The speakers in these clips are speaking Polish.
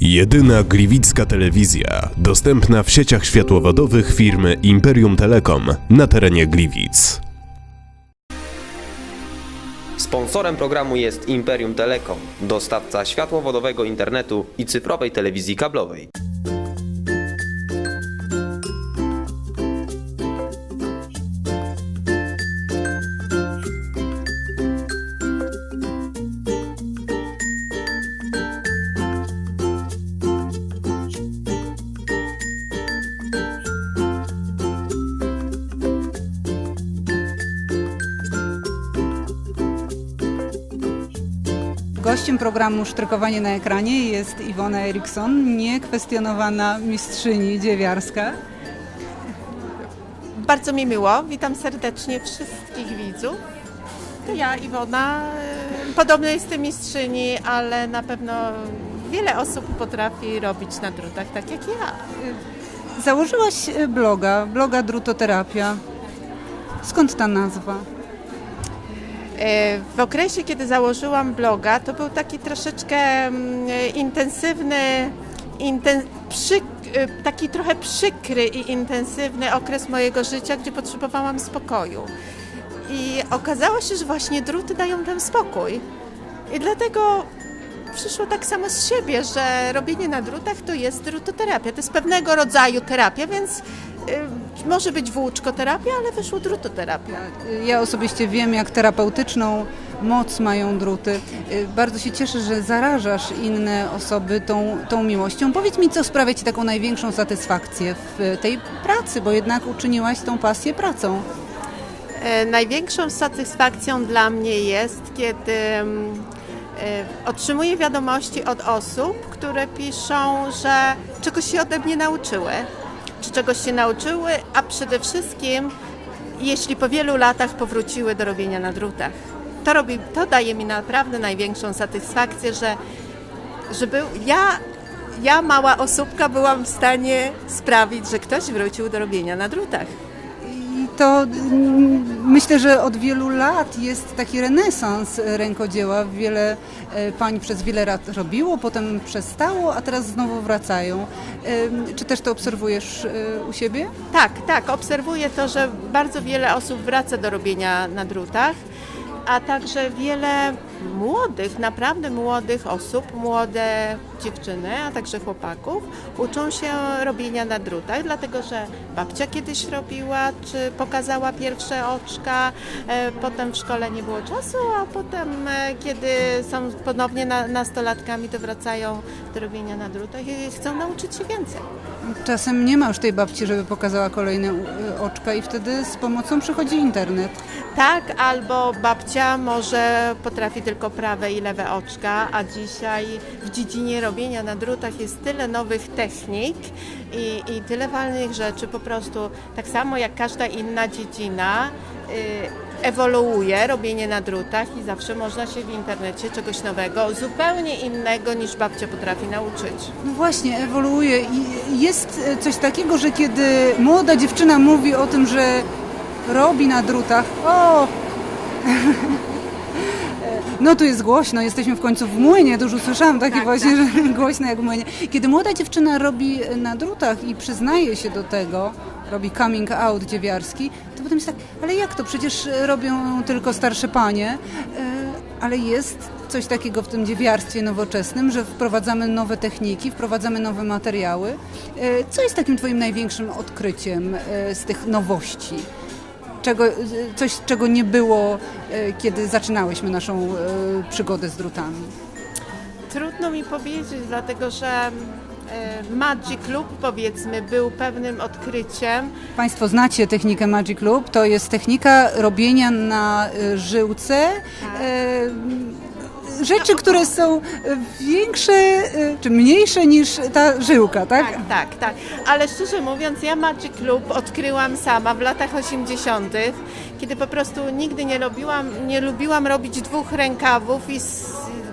Jedyna gliwicka telewizja dostępna w sieciach światłowodowych firmy Imperium Telekom na terenie Gliwic. Sponsorem programu jest Imperium Telekom, dostawca światłowodowego internetu i cyfrowej telewizji kablowej. Gościem programu Sztrykowanie na ekranie jest Iwona Eriksson, niekwestionowana mistrzyni dziewiarska. Bardzo mi miło. Witam serdecznie wszystkich widzów. To ja, Iwona. Podobno jestem mistrzyni, ale na pewno wiele osób potrafi robić na drutach tak jak ja. Założyłaś bloga, bloga Drutoterapia. Skąd ta nazwa? E, W okresie, kiedy założyłam bloga, to był taki troszeczkę mm, intensywny, inten, przyk, e, taki trochę przykry i intensywny okres mojego życia, gdzie potrzebowałam spokoju. I okazało się, że właśnie druty dają ten spokój. I dlatego przyszło tak samo z siebie, że robienie na drutach to jest drutoterapia. To jest pewnego rodzaju terapia, więc y, może być włóczkoterapia, ale wyszło drutoterapia. Ja osobiście wiem, jak terapeutyczną moc mają druty. E, Bardzo się cieszę, że zarażasz inne osoby tą, tą miłością. Powiedz mi, co sprawia Ci taką największą satysfakcję w tej pracy, bo jednak uczyniłaś tą pasję pracą. E, Największą satysfakcją dla mnie jest, kiedy mm, e, otrzymuję wiadomości od osób, które piszą, że czegoś się ode mnie nauczyły, czy czegoś się nauczyły, a przede wszystkim, jeśli po wielu latach powróciły do robienia na drutach. To, robi, to daje mi naprawdę największą satysfakcję, że, że był, ja, ja, mała osóbka, byłam w stanie sprawić, że ktoś wrócił do robienia na drutach. I to mm, myślę, że od wielu lat jest taki renesans rękodzieła. Wiele e, pań przez wiele lat robiło, potem przestało, a teraz znowu wracają. Em, Czy też to obserwujesz e, u siebie? Tak, tak. Obserwuję to, że bardzo wiele osób wraca do robienia na drutach, a także wiele młodych, naprawdę młodych osób, młode dziewczyny, a także chłopaków uczą się robienia na drutach, dlatego że babcia kiedyś robiła, czy pokazała pierwsze oczka, e, potem w szkole nie było czasu, a potem, e, kiedy są ponownie na, nastolatkami, to wracają do robienia na drutach i chcą nauczyć się więcej. Czasem nie ma już tej babci, żeby pokazała kolejne e, oczka i wtedy z pomocą przychodzi internet. Tak, albo babcia może potrafi tylko prawe i lewe oczka, a dzisiaj w dziedzinie robienia na drutach jest tyle nowych technik i, i tyle walnych rzeczy, po prostu tak samo jak każda inna dziedzina. y, Ewoluuje robienie na drutach i zawsze można się w internecie czegoś nowego, zupełnie innego niż babcia potrafi nauczyć. No właśnie, ewoluuje i jest e, coś takiego, że kiedy młoda dziewczyna mówi o tym, że robi na drutach, o! No tu jest głośno, jesteśmy w końcu w młynie, dużo słyszałam takie Tak, właśnie, że głośno jak w młynie. Kiedy młoda dziewczyna robi na drutach i przyznaje się do tego, robi coming out dziewiarski, to potem jest tak, ale jak to, przecież robią tylko starsze panie, E, ale jest coś takiego w tym dziewiarstwie nowoczesnym, że wprowadzamy nowe techniki, wprowadzamy nowe materiały. E, Co jest takim twoim największym odkryciem e, z tych nowości? Czego, e, coś, czego nie było, e, kiedy zaczynałyśmy naszą e, przygodę z drutami. Trudno mi powiedzieć, dlatego że e, Magic Club powiedzmy był pewnym odkryciem, Państwo znacie technikę Magic Loop. To jest technika robienia na e, żyłce e, rzeczy, które są e, większe e, czy mniejsze niż ta żyłka, tak? Tak, tak, tak. Ale szczerze mówiąc, ja Magic Club odkryłam sama w latach 80., kiedy po prostu nigdy nie lubiłam, nie lubiłam robić dwóch rękawów i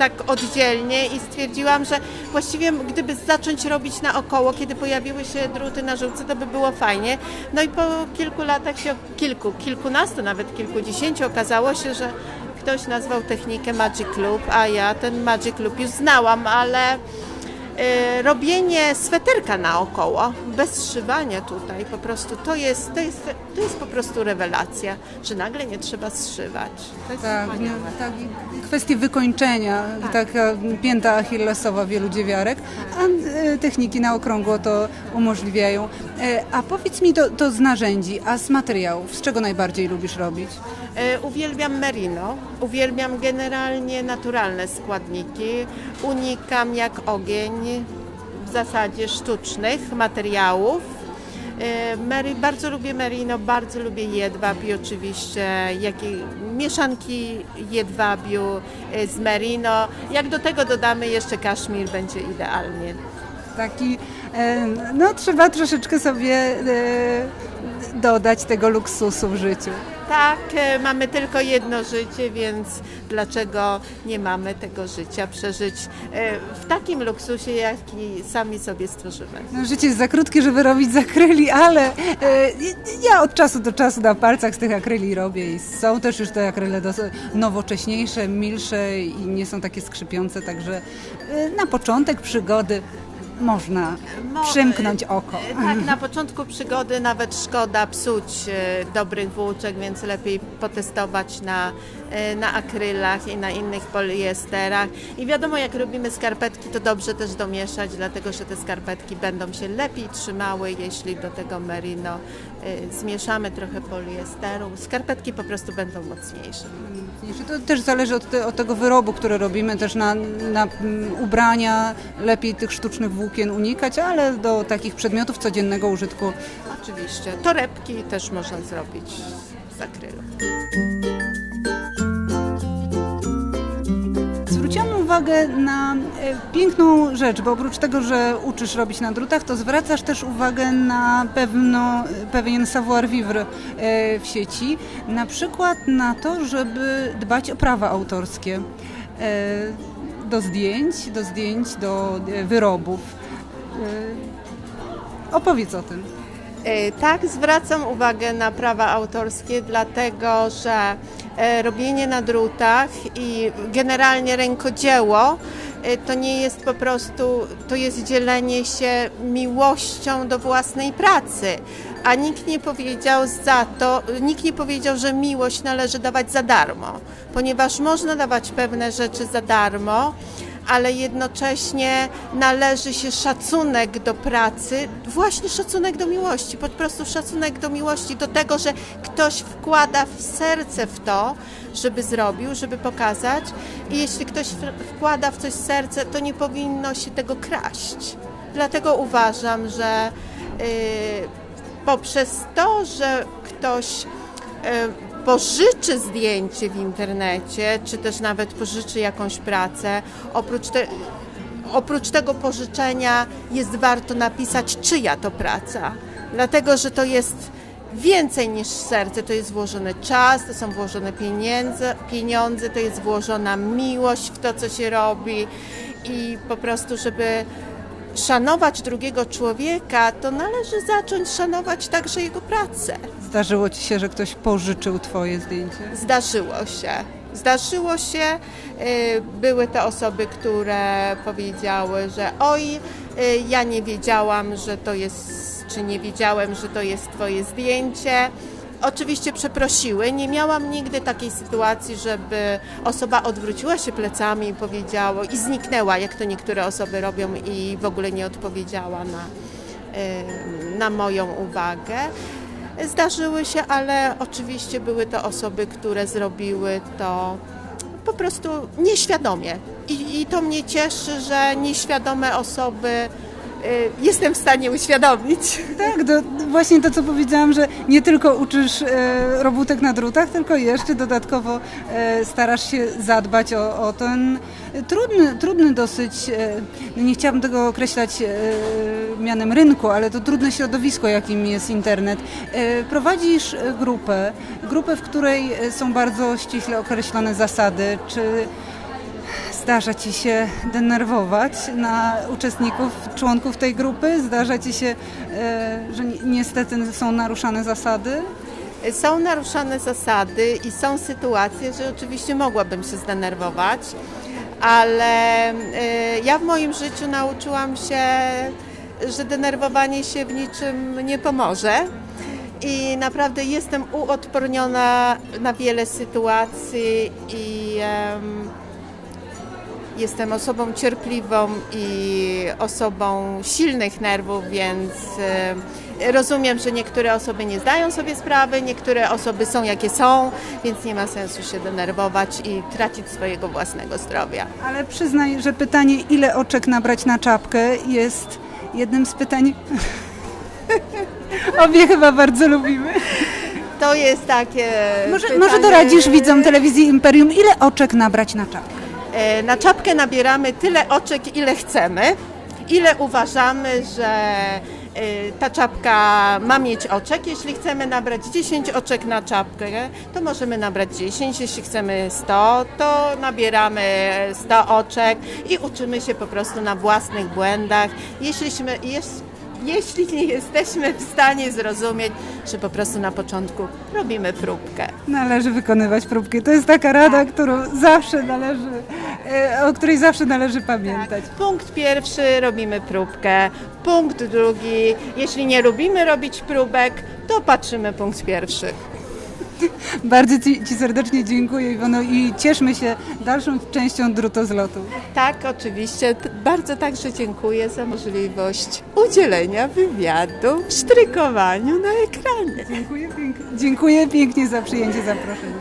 tak oddzielnie i stwierdziłam, że właściwie gdyby zacząć robić naokoło, kiedy pojawiły się druty na żółce, to by było fajnie. No i po kilku latach się, kilku, kilkunastu, nawet kilkudziesięciu okazało się, że ktoś nazwał technikę Magic Loop, a ja ten Magic Loop już znałam, ale e, robienie sweterka naokoło, bez zszywania tutaj, po prostu to jest, to jest, to jest po prostu rewelacja, że nagle nie trzeba zszywać. To jest Tak, wspaniałe. tak, i kwestie wykończenia, taka pięta achillesowa wielu dziewiarek, a e, techniki na okrągło to umożliwiają. E, A powiedz mi to, to z narzędzi, a z materiałów, z czego najbardziej lubisz robić? E, Uwielbiam merino, uwielbiam generalnie naturalne składniki, unikam jak ogień w zasadzie sztucznych materiałów. E, Meri, bardzo lubię merino, bardzo lubię jedwab i oczywiście jakie, mieszanki jedwabiu e, z merino. Jak do tego dodamy jeszcze kaszmir, będzie idealnie. Taki, e, no trzeba troszeczkę sobie dodać tego luksusu w życiu. Tak, e, mamy tylko jedno życie, więc dlaczego nie mamy tego życia przeżyć e, w takim luksusie, jaki sami sobie stworzymy? No, życie jest za krótkie, żeby robić z akryli, ale e, ja od czasu do czasu na palcach z tych akryli robię i są też już te akryle nowocześniejsze, milsze i nie są takie skrzypiące, także na początek przygody można Mo- przymknąć oko. Tak, na początku przygody nawet szkoda psuć e, dobrych włóczek, więc lepiej potestować na, e, na akrylach i na innych poliesterach. I wiadomo, jak robimy skarpetki, to dobrze też domieszać, dlatego że te skarpetki będą się lepiej trzymały, jeśli do tego merino e, zmieszamy trochę poliesteru. Skarpetki po prostu będą mocniejsze. To też zależy od, te, od tego wyrobu, który robimy, też na, na mm, ubrania lepiej tych sztucznych włókien unikać, ale do takich przedmiotów codziennego użytku Oczywiście. Torebki też można zrobić z akrylu. Uwagę na e, piękną rzecz, bo oprócz tego, że uczysz robić na drutach, to zwracasz też uwagę na pewno, pewien savoir-vivre e, w sieci, na przykład na to, żeby dbać o prawa autorskie e, do zdjęć, do zdjęć, do wyrobów. Opowiedz o tym. E, Tak, zwracam uwagę na prawa autorskie, dlatego że e, robienie na drutach i generalnie rękodzieło e, to nie jest po prostu, to jest dzielenie się miłością do własnej pracy. A nikt nie powiedział za to, nikt nie powiedział, że miłość należy dawać za darmo, ponieważ można dawać pewne rzeczy za darmo, ale jednocześnie należy się szacunek do pracy, właśnie szacunek do miłości, po prostu szacunek do miłości, do tego, że ktoś wkłada w serce w to, żeby zrobił, żeby pokazać i jeśli ktoś wkłada w coś serce, to nie powinno się tego kraść. Dlatego uważam, że yy, poprzez to, że ktoś e, pożyczy zdjęcie w internecie, czy też nawet pożyczy jakąś pracę, oprócz, te, oprócz tego pożyczenia jest warto napisać, czyja to praca. Dlatego, że to jest więcej niż serce, to jest włożony czas, to są włożone pieniądze, pieniądze, to jest włożona miłość w to, co się robi i po prostu, żeby szanować drugiego człowieka, to należy zacząć szanować także jego pracę. Zdarzyło Ci się, że ktoś pożyczył Twoje zdjęcie? Zdarzyło się. Zdarzyło się. y, Były to osoby, które powiedziały, że oj, y, ja nie wiedziałam, że to jest, czy nie wiedziałem, że to jest Twoje zdjęcie. Oczywiście przeprosiły. Nie miałam nigdy takiej sytuacji, żeby osoba odwróciła się plecami i powiedziała i zniknęła, jak to niektóre osoby robią i w ogóle nie odpowiedziała na, y, na moją uwagę. Zdarzyły się, ale oczywiście były to osoby, które zrobiły to po prostu nieświadomie. I, i to mnie cieszy, że nieświadome osoby jestem w stanie uświadomić. Tak, do, właśnie to, co powiedziałam, że nie tylko uczysz e, robótek na drutach, tylko jeszcze dodatkowo e, starasz się zadbać o, o ten trudny, trudny dosyć, e, nie chciałabym tego określać mianem rynku, ale to trudne środowisko, jakim jest internet. Prowadzisz grupę, grupę, w której są bardzo ściśle określone zasady, czy Zdarza Ci się denerwować na uczestników, członków tej grupy? Zdarza Ci się, e, że ni- niestety są naruszane zasady? Są naruszane zasady i są sytuacje, że oczywiście mogłabym się zdenerwować, ale y, ja w moim życiu nauczyłam się, że denerwowanie się w niczym nie pomoże. I naprawdę jestem uodporniona na wiele sytuacji i em, jestem osobą cierpliwą i osobą silnych nerwów, więc e, rozumiem, że niektóre osoby nie zdają sobie sprawy, niektóre osoby są jakie są, więc nie ma sensu się denerwować i tracić swojego własnego zdrowia. Ale przyznaj, że pytanie, ile oczek nabrać na czapkę, jest jednym z pytań. Obie chyba bardzo lubimy. To jest takie. Może, pytanie- może doradzisz widzom telewizji Imperium, ile oczek nabrać na czapkę? E, Na czapkę nabieramy tyle oczek, ile chcemy, ile uważamy, że e, ta czapka ma mieć oczek. Jeśli chcemy nabrać 10 oczek na czapkę, to możemy nabrać 10. Jeśli chcemy 100, to nabieramy 100 oczek i uczymy się po prostu na własnych błędach. Jeśliśmy, jeś- jeśli nie jesteśmy w stanie zrozumieć, że po prostu na początku robimy próbkę. Należy wykonywać próbki. To jest taka rada, którą zawsze należy, e, o której zawsze należy pamiętać. Punkt pierwszy robimy próbkę. Punkt drugi, jeśli nie lubimy robić próbek, to patrzymy punkt pierwszy. Bardzo ci, ci serdecznie dziękuję Iwono i cieszmy się dalszą częścią drutozlotu. Tak, oczywiście. Bardzo także dziękuję za możliwość udzielenia wywiadu w sztrykowaniu na ekranie. Dziękuję dziękuję pięknie za przyjęcie zaproszenia.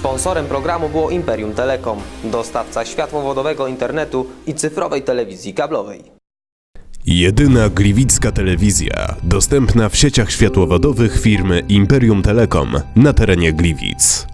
Sponsorem programu było Imperium Telekom, dostawca światłowodowego internetu i cyfrowej telewizji kablowej. Jedyna gliwicka telewizja dostępna w sieciach światłowodowych firmy Imperium Telekom na terenie Gliwic.